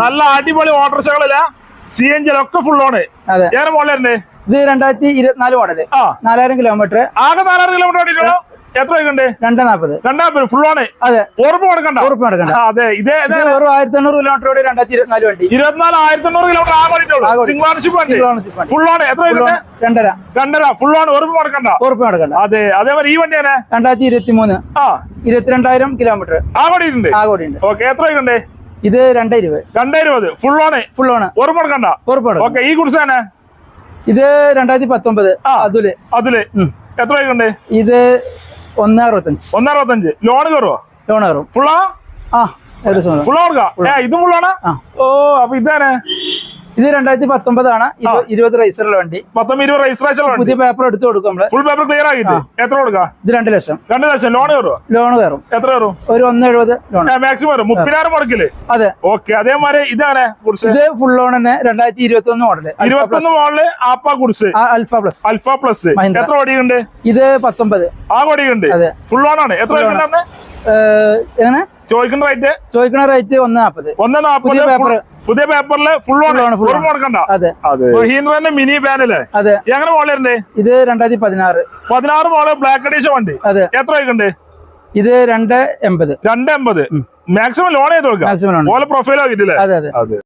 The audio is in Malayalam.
നല്ല അടിപൊളി ഓട്ടോറിക്ഷകളില്ല സി എൻ ജി ഒക്കെ ഫുൾ ഓണ് ഏറെ മോളിലുണ്ട് ഇത് രണ്ടായിരത്തി ഇരുപത്തിനാല് മോഡൽ നാലായിരം കിലോമീറ്റർ ആകെ നാലായിരം കിലോമീറ്റർ എത്ര ഉണ്ട് രണ്ട് നാൽപ്പത് രണ്ടാം ഫുൾ ഓണ് അതെ. ഉറപ്പ് കൊടുക്കണ്ട. ഉറപ്പ് നടക്കണ്ട അതെ. ഇതേ ഇത്. വെറും ആയിരത്തി എണ്ണൂറ് കിലോമീറ്റർ ഓടി രണ്ടായിരത്തി ഇരുപത്തിനാല് വണ്ടി. ഇരുപത്തിനാല് ആയിരത്തി എണ്ണൂറ് കിലോമീറ്റർ ഓടിയിട്ടുള്ളൂ. സിംഗ്ലാർഷിപ്പ് വണ്ടി. ഫുൾ ഓൺ എത്ര രണ്ടര. രണ്ടര. ഫുൾ ഓൺ ഉറപ്പ് കൊടുക്കണ്ട. ഉറപ്പ് നടക്കണ്ട അതെ. അതേപോലെ ഈ വണ്ടി തന്നെ രണ്ടായിരത്തി ഇരുപത്തി മൂന്ന് ആ. ഇരുപത്തിരണ്ടായിരം കിലോമീറ്റർ ആ ഓടിയിട്ടുണ്ട്. ഓക്കെ എത്ര ഉണ്ട് ഇത് രണ്ടേ ഇരുപത് രണ്ടേ ഇരുപത് ഫുൾ ഓണ് ഫുൾ ഓണ് ഉറപ്പെടുക്കണ്ട കൊടുക്കണ്ട ഉറപ്പ് നടക്കും ഓക്കെ ഈ കുറിച്ച് തന്നെ? ഇത് രണ്ടായിരത്തി പത്തൊമ്പത്. അതുൽ. അതിൽ. എത്ര ഉണ്ട് ഇത് ഒന്ന് അറുപത്തഞ്ച് ഒന്നറുപത്തഞ്ച്. ലോൺ കയറുവോ? ലോൺ കയറും. ഫുള്ളാ ആ ഏകദേശം. ഫുൾ ഏ ഇതും ഫുള്ളാണ് ഓ അപ്പൊ ഇതാണ്. ഇത് രണ്ടായിരത്തി പത്തൊമ്പതാണ് ഇരുപത് റൈസറുള്ള വണ്ടി. പത്തൊമ്പത് ഇരുപത് രജിസ്ട്രേഷൻ പുതിയ പേപ്പർ എടുത്ത് കൊടുക്കും നമ്മൾ. ഫുൾ പേപ്പർ ക്ലിയർ ആയിട്ട് എത്ര കൊടുക്കാം? ഇത് രണ്ട് ലക്ഷം. രണ്ട് ലക്ഷം. ലോൺ കയറും ലോൺ കയറും. എത്ര കയറും? ഒരു ഒന്ന് എഴുപത് ലോൺ മാക്സിമം വരും. മുപ്പതിനായിരം മുടക്കില്ലേ? അതെ. ഓക്കെ അതേമാതിരി ഇതാണ് ഇത് ഫുൾ ലോൺ തന്നെ രണ്ടായിരത്തി ഇരുപത്തി ഒന്ന് മോഡൽ ഇരുപത്തൊന്ന് മോഡൽ ആപ്പ കുറിച്ച് അൽഫ പ്ലസ് അൽഫ പ്ലസ് എത്ര ഓടിയുണ്ട് ഇത് പത്തൊമ്പത്. ആ ഓടിയുണ്ട് അതെ. ഫുൾ ലോൺ ആണ്. എത്ര എങ്ങനെ? ചോദിക്കുന്ന റേറ്റ് ചോദിക്കുന്ന റേറ്റ് ഒന്ന് നാപ്പത്. ഒന്ന് നാപ്പത് പുതിയ paper. പുതിയ പേപ്പറിൽ ഫുൾ കൊടുക്കണ്ട അതെ. മഹീന്ദ്രന്റെ മിനി പാനൽ അതെ. എങ്ങനെ മോളിലുണ്ട് ഇത് രണ്ടായിരത്തി പതിനാറ് പതിനാറ് മോൾ ബ്ലാക്ക് അഡീഷൻ വണ്ടി. അതെ. എത്ര വയ്ക്കുണ്ട്? ഇത് രണ്ട് എൺപത്. രണ്ട് എൺപത്. മാക്സിമം ലോൺ ചെയ്ത് കൊടുക്കാം. മാക്സിമം ലോൺ ഓലെ പ്രൊഫൈൽ ആക്കിട്ടില്ലേ അതെ അതെ. അതെ.